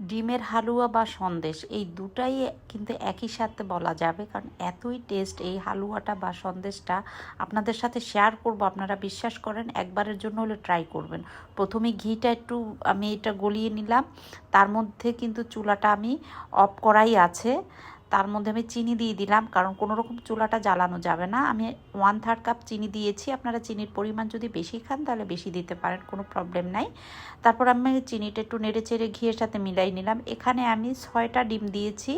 ডিমের হালুয়া বা সন্দেশ, এই দুটাই কিন্তু একই সাথে বলা যাবে। কারণ এতই টেস্ট এই হালুয়াটা বা সন্দেশটা আপনাদের সাথে শেয়ার করব, আপনারা বিশ্বাস করেন, একবারের জন্য হলে ট্রাই করবেন। প্রথমে ঘিটা একটু আমি এটা গলিয়ে নিলাম, তার মধ্যে কিন্তু চুলাটা আমি অফ করাই আছে। তার মধ্যে আমি চিনি দিয়ে দিলাম, কারণ কোনো রকম চুলাটা জ্বালানো যাবে না। আমি ওয়ান থার্ড কাপ চিনি দিয়েছি, আপনারা চিনির পরিমাণ যদি বেশি খান তাহলে বেশি দিতে পারেন, কোনো প্রবলেম নাই। তারপর আমি চিনিটা একটু নেড়ে চেড়ে ঘিয়ের সাথে মিলাই নিলাম। এখানে আমি ছয়টা ডিম দিয়েছি,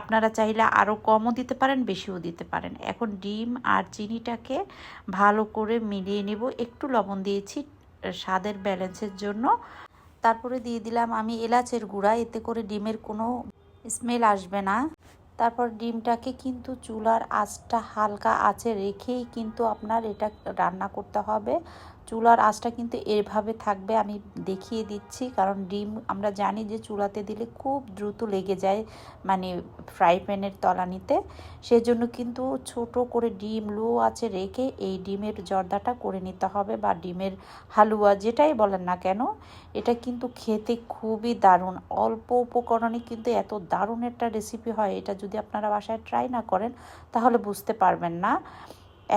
আপনারা চাইলে আরও কমও দিতে পারেন, বেশিও দিতে পারেন। এখন ডিম আর চিনিটাকে ভালো করে মিলিয়ে নেব। একটু লবণ দিয়েছি, স্বাদের ব্যালেন্সের জন্য। তারপরে দিয়ে দিলাম আমি এলাচের গুঁড়া, এতে করে ডিমের কোনো স্মেল আসবে না। তারপর ডিমটাকে কিন্তু চুলার আঁচটা হালকা আঁচে রেখেই কিন্তু আপনার এটা রান্না করতে হবে। চুলার আঁচটা কিন্তু এভাবে থাকবে, আমি দেখিয়ে দিচ্ছি। কারণ ডিম আমরা জানি যে চুলাতে দিলে খুব দ্রুত লেগে যায় মানে ফ্রাই প্যানের তলানিতে। সেজন্য কিন্তু ছোট করে ডিম লো আছে রেখে এই ডিমের জর্দাটা করে নিতে হবে বা ডিমের হালুয়া যেটাই বলেন না কেন, এটা কিন্তু খেতে খুবই দারুণ। অল্প উপকরণে কিন্তু এত দারুণ একটা রেসিপি হয়, এটা যদি আপনারা বাসায় ট্রাই না করেন, তাহলে বুঝতে পারবেন না।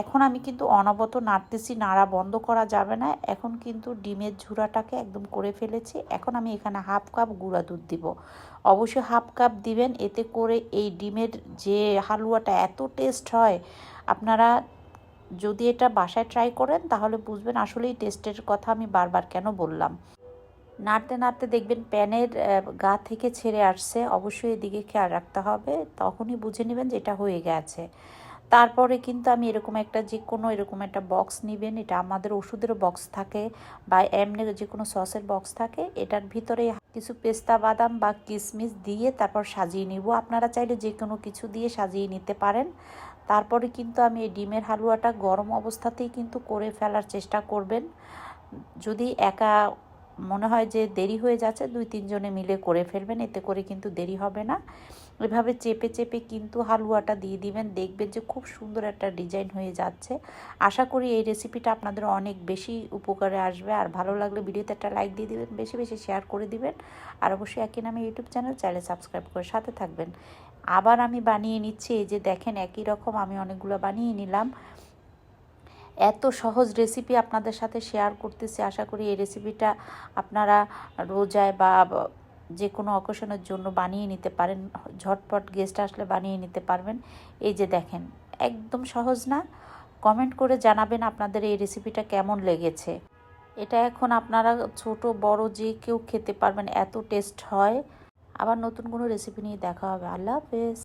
এখন আমি কিন্তু অনবত নাড়তেছি, নাড়া বন্ধ করা যাবে না। এখন কিন্তু ডিমের ঝুড়াটাকে একদম করে ফেলেছি। এখন আমি এখানে হাফ কাপ গুঁড়া দুধ দিব। অবশ্যই হাফ কাপ দিবেন, এতে করে এই ডিমের যে হালুয়াটা এত টেস্ট হয়, আপনারা যদি এটা বাসায় ট্রাই করেন, তাহলে বুঝবেন আসলে এই টেস্টের কথা আমি বারবার কেন বললাম। নাড়তে নাড়তে দেখবেন প্যানের গা থেকে ছেড়ে আসছে। অবশ্যই এদিকে খেয়াল রাখতে হবে। তখনই বুঝে নেবেন যে এটা হয়ে গেছে। তারপরে কিন্তু আমি এরকম একটা যে কোনো এরকম একটা বক্স নেবেন। এটা আমাদের ওষুধেরও বক্স থাকে বা এমনি যে কোনো সসের বক্স থাকে। এটার ভিতরে কিছু পেস্তা, বাদাম বা কিশমিশ দিয়ে তারপর সাজিয়ে নিব। আপনারা চাইলে যে কোনো কিছু দিয়ে সাজিয়ে নিতে পারেন। তারপরে কিন্তু আমি এই ডিমের হালুয়াটা গরম অবস্থাতেই কিন্তু করে ফেলার চেষ্টা করবেন। যদি একা মনে হয় যে দেরি হয়ে যাচ্ছে, দুই তিনজনে মিলে করে ফেলবেন, এতে করে কিন্তু দেরি হবে না। এভাবে চেপে চেপে কিন্তু হালুয়াটা দিয়ে দিবেন, দেখবেন যে খুব সুন্দর একটা ডিজাইন হয়ে যাচ্ছে। আশা করি এই রেসিপিটা আপনাদের অনেক বেশি উপকারে আসবে। আর ভালো লাগলে ভিডিওতে একটা লাইক দিয়ে দিবেন, বেশি বেশি শেয়ার করে দিবেন। আর অবশ্যই একই নামে ইউটিউব চ্যানেল চাইলে সাবস্ক্রাইব করে সাথে থাকবেন। আবার আমি বানিয়ে নিচ্ছি, এই যে দেখেন একই রকম আমি অনেকগুলো বানিয়ে নিলাম। এত সহজ রেসিপি আপনাদের সাথে শেয়ার করতেছি। আশা করি এই রেসিপিটা আপনারা রোজায় বা যে কোনো অকেশনের জন্য বানিয়ে নিতে পারেন। ঝটপট গেস্ট আসলে বানিয়ে নিতে পারবেন। এই যে দেখেন, একদম সহজ না? কমেন্ট করে জানাবেন আপনাদের এই রেসিপিটা কেমন লেগেছে। এটা এখন আপনারা ছোট, বড় যে কেউ খেতে পারবেন, এত টেস্ট হয়। আবার নতুন কোনো রেসিপি নিয়ে দেখা হবে। আল্লাহ হাফেজ।